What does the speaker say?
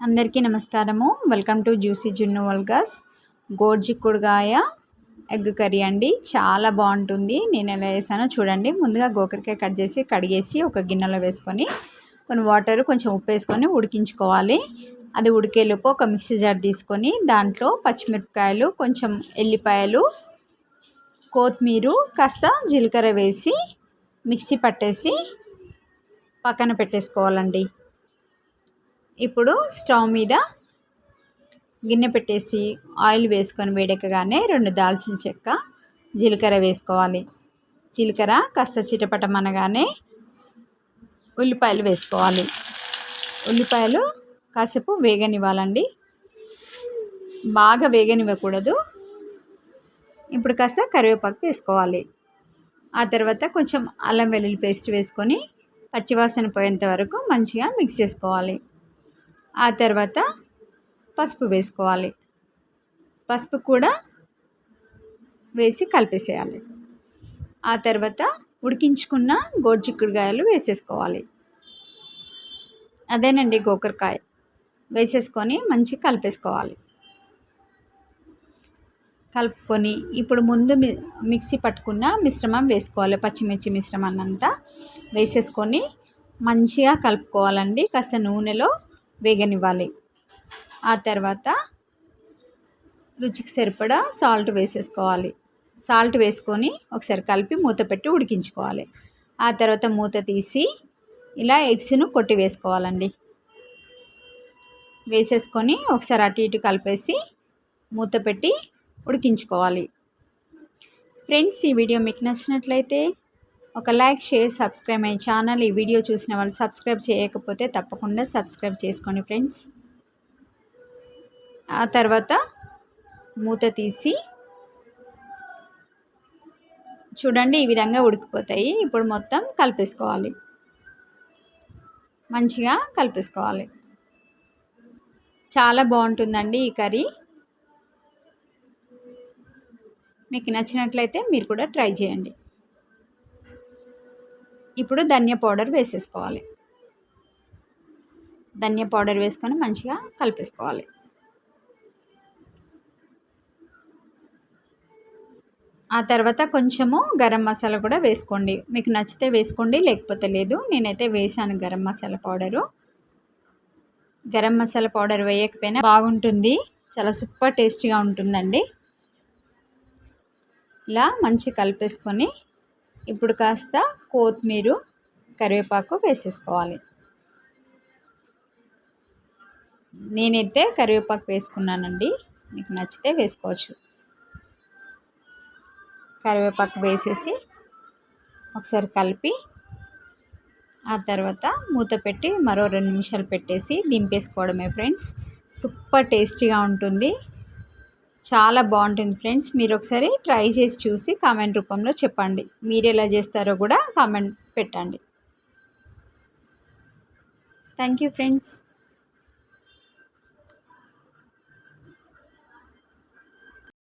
అందరికీ నమస్కారము. Welcome to juicy జున్ను వల్గస్ గోర్జిక్కుడుగాయ ఎగ్ కర్రీ అండి. చాలా బాగుంటుంది. నేను ఎలా వేసానో చూడండి. ముందుగా గోకరికాయ కట్ చేసి కడిగేసి ఒక గిన్నెలో వేసుకొని కొన్ని వాటర్ కొంచెం ఉప్పు వేసుకొని ఉడికించుకోవాలి. అది ఉడికేలోపు ఒక మిక్సీ జార్ తీసుకొని దాంట్లో పచ్చిమిరపకాయలు కొంచెం ఎల్లిపాయలు కొత్తిమీర కాస్త జీలకర్ర వేసి మిక్సీ పట్టేసి పక్కన పెట్టేసుకోవాలండి. ఇప్పుడు స్టవ్ మీద గిన్నె పెట్టేసి ఆయిల్ వేసుకొని వేడెక్కగానే రెండు దాల్చిన చెక్క జీలకర్ర వేసుకోవాలి. జీలకర్ర కాస్త చిటపటమనగానే ఉల్లిపాయలు వేసుకోవాలి. ఉల్లిపాయలు కాసేపు వేగనివ్వాలండి. బాగా వేగనివ్వకూడదు. ఇప్పుడు కాస్త కరివేపాకు వేసుకోవాలి. ఆ తర్వాత కొంచెం అల్లం వెల్లుల్లి పేస్ట్ వేసుకొని పచ్చివాసన పోయేంత వరకు మంచిగా మిక్స్ చేసుకోవాలి. ఆ తర్వాత పసుపు వేసుకోవాలి. పసుపు కూడా వేసి కలిపేసేయాలి. ఆ తర్వాత ఉడికించుకున్న గోడ్చిక్కుడుకాయలు వేసేసుకోవాలి. అదేనండి గోకరకాయ. వేసేసుకొని మంచి కలిపేసుకోవాలి. కలుపుకొని ఇప్పుడు ముందు మిక్సీ పట్టుకున్న మిశ్రమం వేసుకోవాలి. పచ్చిమిర్చి మిశ్రమం అంతా వేసేసుకొని మంచిగా కలుపుకోవాలండి. కాస్త నూనెలో వేగనివ్వాలి. ఆ తర్వాత రుచికి సరిపడా సాల్ట్ వేసేసుకోవాలి. సాల్ట్ వేసుకొని ఒకసారి కలిపి మూత పెట్టి ఉడికించుకోవాలి. ఆ తర్వాత మూత తీసి ఇలా ఎగ్స్ను కొట్టి వేసుకోవాలండి. వేసేసుకొని ఒకసారి అటు ఇటు కలిపేసి మూత పెట్టి ఉడికించుకోవాలి. ఫ్రెండ్స్ ఈ వీడియో మీకు నచ్చినట్లయితే ఒక లైక్ షేర్ సబ్స్క్రైబ్ అయ్యే ఛానల్ ఈ వీడియో చూసిన వాళ్ళు సబ్స్క్రైబ్ చేయకపోతే తప్పకుండా సబ్స్క్రైబ్ చేసుకోండి ఫ్రెండ్స్. ఆ తర్వాత మూత తీసి చూడండి ఈ విధంగా ఉడికిపోతాయి. ఇప్పుడు మొత్తం కలిపేసుకోవాలి. మంచిగా కలిపేసుకోవాలి. చాలా బాగుంటుందండి ఈ కర్రీ. మీకు నచ్చినట్లయితే మీరు కూడా ట్రై చేయండి. ఇప్పుడు ధనియా పౌడర్ వేసేసుకోవాలి. ధనియా పౌడర్ వేసుకొని మంచిగా కలిపేసుకోవాలి. ఆ తర్వాత కొంచెము గరం మసాలా కూడా వేసుకోండి. మీకు నచ్చితే వేసుకోండి లేకపోతే లేదు. నేనైతే వేసాను గరం మసాలా పౌడరు. గరం మసాలా పౌడర్ వేయకపోయినా బాగుంటుంది. చాలా సూపర్ టేస్టీగా ఉంటుందండి. ఇలా మంచి కలిపేసుకొని ఇప్పుడు కాస్త కొత్తిమీర కరివేపాకు వేసేసుకోవాలి. నేనైతే కరివేపాకు వేసుకున్నానండి. మీకు నచ్చితే వేసుకోవచ్చు. కరివేపాకు వేసేసి ఒకసారి కలిపి ఆ తర్వాత మూత పెట్టి మరో రెండు నిమిషాలు పెట్టేసి దింపేసుకోవడమే ఫ్రెండ్స్. సూపర్ టేస్టీగా ఉంటుంది. చాలా బాగుంటుంది ఫ్రెండ్స్. మీరు ఒకసారి ట్రై చేసి చూసి కామెంట్ రూపంలో చెప్పండి. మీరు ఎలా చేస్తారో కూడా కామెంట్ పెట్టండి. Thank you friends.